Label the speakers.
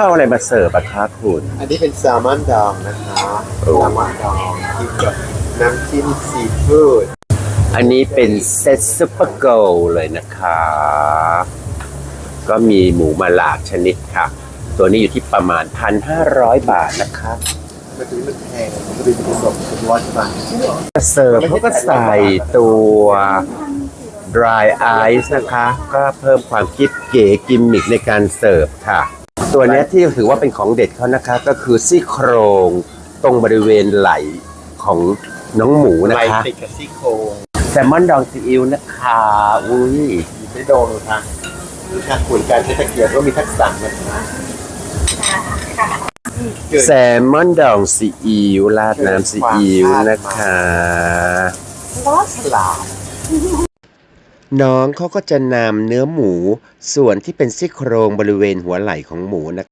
Speaker 1: เข้าอะไรมาเสิร์ฟอะคะคุณ
Speaker 2: อันนี้เป็นแซลมอนดองนะคะ
Speaker 1: โอ้
Speaker 2: แซลมอนดองกินกับน้ำจิ้มซีฟู้ด
Speaker 1: อันนี้เป็นเซตซุปเปอร์โกลเลยนะคะ ก็มีหมูมาหลากชนิดค่ะ ตัวนี้อยู่ที่ประมาณ 1,500 บาทนะคะ
Speaker 2: มันจะมันแพงมันจะเป็นผสมกับร้อยบาท
Speaker 1: เสิร์ฟเขาก็ใส่ตัว dry ice นะคะ ก็เพิ่มความคิดเก๋กิมมิกในการเสิร์ฟค่ะ ตัวเนี้ยที่ถือว่าเป็นของเด็ดเขานะคะ ก็คือซี่โครงตรงบริเวณไหล่ของน้องหมูนะ
Speaker 2: ไล
Speaker 1: คะ
Speaker 2: ติดกับซี่โครง
Speaker 1: แซลมอนดองซีอิ๊วนะคะอุ้ย
Speaker 2: มีไม่โดนหรอกค่ะนี่ค่ะขุนการใช้ตะเกียบก็มีทักษะนะคะเกิด
Speaker 1: แซลมอนดองซีอิ๊วราดน้ำซีอิ๊วนะคะ
Speaker 2: ว่าฉลาด
Speaker 1: น้องเขาก็จะนำเนื้อหมูส่วนที่เป็นซี่โครงบริเวณหัวไหล่ของหมูนะ